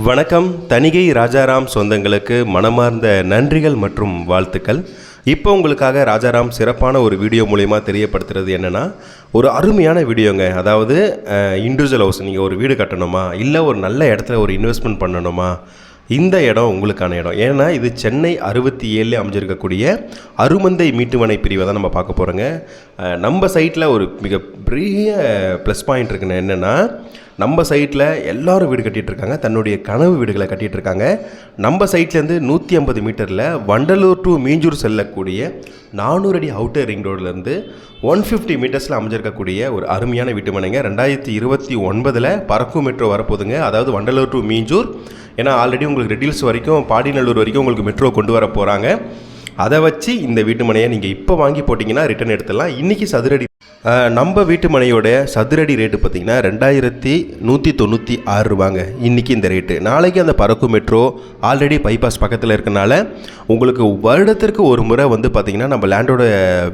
வணக்கம். தணிகை ராஜாராம் சொந்தங்களுக்கு மனமார்ந்த நன்றிகள் மற்றும் வாழ்த்துக்கள். இப்போ உங்களுக்காக ராஜாராம் சிறப்பான ஒரு வீடியோ மூலயமா தெரியப்படுத்துறது என்னென்னா ஒரு அருமையான வீடியோங்க. அதாவது இண்டிவிஜுவல் ஹவுஸ் நீங்கள் ஒரு வீடு கட்டணுமா? இல்லை ஒரு நல்ல இடத்துல ஒரு இன்வெஸ்ட்மெண்ட் பண்ணணுமா? இந்த இடம் உங்களுக்கான இடம். ஏன்னா இது சென்னை அறுபத்தி ஏழில் அமைஞ்சிருக்கக்கூடிய அருமந்தை மீட்டுமனை பிரிவை தான் நம்ம பார்க்க போகிறோங்க நம்ம சைட்டில் ஒரு மிகப்பெரிய ப்ளஸ் பாயிண்ட் இருக்குன்னு என்னென்னா நம்ம சைட்டில் எல்லாரும் வீடு கட்டிகிட்ருக்காங்க இருக்காங்க தன்னுடைய கனவு வீடுகளை கட்டிகிட்ருக்காங்க இருக்காங்க நம்ம சைட்லேருந்து நூற்றி ஐம்பது மீட்டரில் வண்டலூர் டு மீஞ்சூர் செல்லக்கூடிய நானூறு அடி அவுட்டர் ரிங் ரோட்லேருந்து ஒன் ஃபிஃப்டி மீட்டர்ஸில் அமைஞ்சிருக்கக்கூடிய ஒரு அருமையான வீட்டுமனைங்க ரெண்டாயிரத்தி இருபத்தி ஒன்பதில் பறக்கும் மெட்ரோ வரப்போகுதுங்க. அதாவது வண்டலூர் டு மீஞ்சூர். ஏன்னா ஆல்ரெடி உங்களுக்கு ரெட்டில்ஸ் வரைக்கும் பாடிநல்லூர் வரைக்கும் உங்களுக்கு மெட்ரோ கொண்டு வர போகிறாங்க அதை வச்சு இந்த வீட்டு மனையை நீங்கள் இப்போ வாங்கி போட்டிங்கன்னா ரிட்டர்ன் எடுத்துடலாம். இன்றைக்கி சதுரடி நம்ம வீட்டு மனையோட சதுரடி ரேட்டு பார்த்தீங்கன்னா ரெண்டாயிரத்தி நூற்றி தொண்ணூற்றி ஆறு ரூபாங்க. இன்றைக்கி இந்த ரேட்டு நாளைக்கு அந்த பறக்கும் மெட்ரோ ஆல்ரெடி பைபாஸ் பக்கத்தில் இருக்கனால உங்களுக்கு வருடத்திற்கு ஒரு முறை வந்து பார்த்திங்கன்னா நம்ம லேண்டோட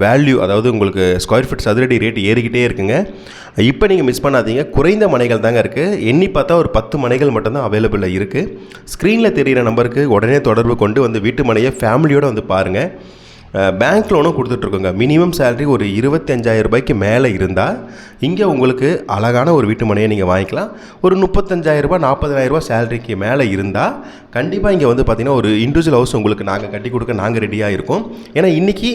வேல்யூ அதாவது உங்களுக்கு ஸ்கொயர் ஃபீட் சதுரடி ரேட் ஏறிக்கிட்டே இருக்குங்க. இப்போ நீங்கள் மிஸ் பண்ணாதீங்க. குறைந்த மனைகள் தாங்க இருக்குது எண்ணி பார்த்தா ஒரு பத்து மனைகள் மட்டும்தான் அவைலபிளாக இருக்குது ஸ்க்ரீனில் தெரிகிற நம்பருக்கு உடனே தொடர்பு கொண்டு வந்து வீட்டு மனையை ஃபேமிலியோடு வந்து பாருங்கள் பேங்க் லோனும் கொடுத்துட்ருக்கோங்க. மினிமம் சேலரி ஒரு இருபத்தஞ்சாயிரம் ரூபாய்க்கு மேலே இருந்தால் இங்கே உங்களுக்கு அழகான ஒரு வீட்டு மனையை நீங்கள் வாங்கிக்கலாம். ஒரு முப்பத்தஞ்சாயிரரூபா நாற்பதாயிரரூபா சேலரிக்கு மேலே இருந்தால் கண்டிப்பாக இங்கே வந்து பார்த்திங்கன்னா ஒரு இண்டிவிஜுவல் ஹவுஸ் உங்களுக்கு நாங்கள் கட்டி கொடுக்க நாங்கள் ரெடியாக இருக்கோம். ஏன்னா இன்றைக்கி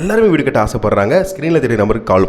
எல்லாருமே வீடு கட்ட ஆசைப்பட்றாங்க. ஸ்க்ரீனில் தெரிய நம்பருக்கு கால்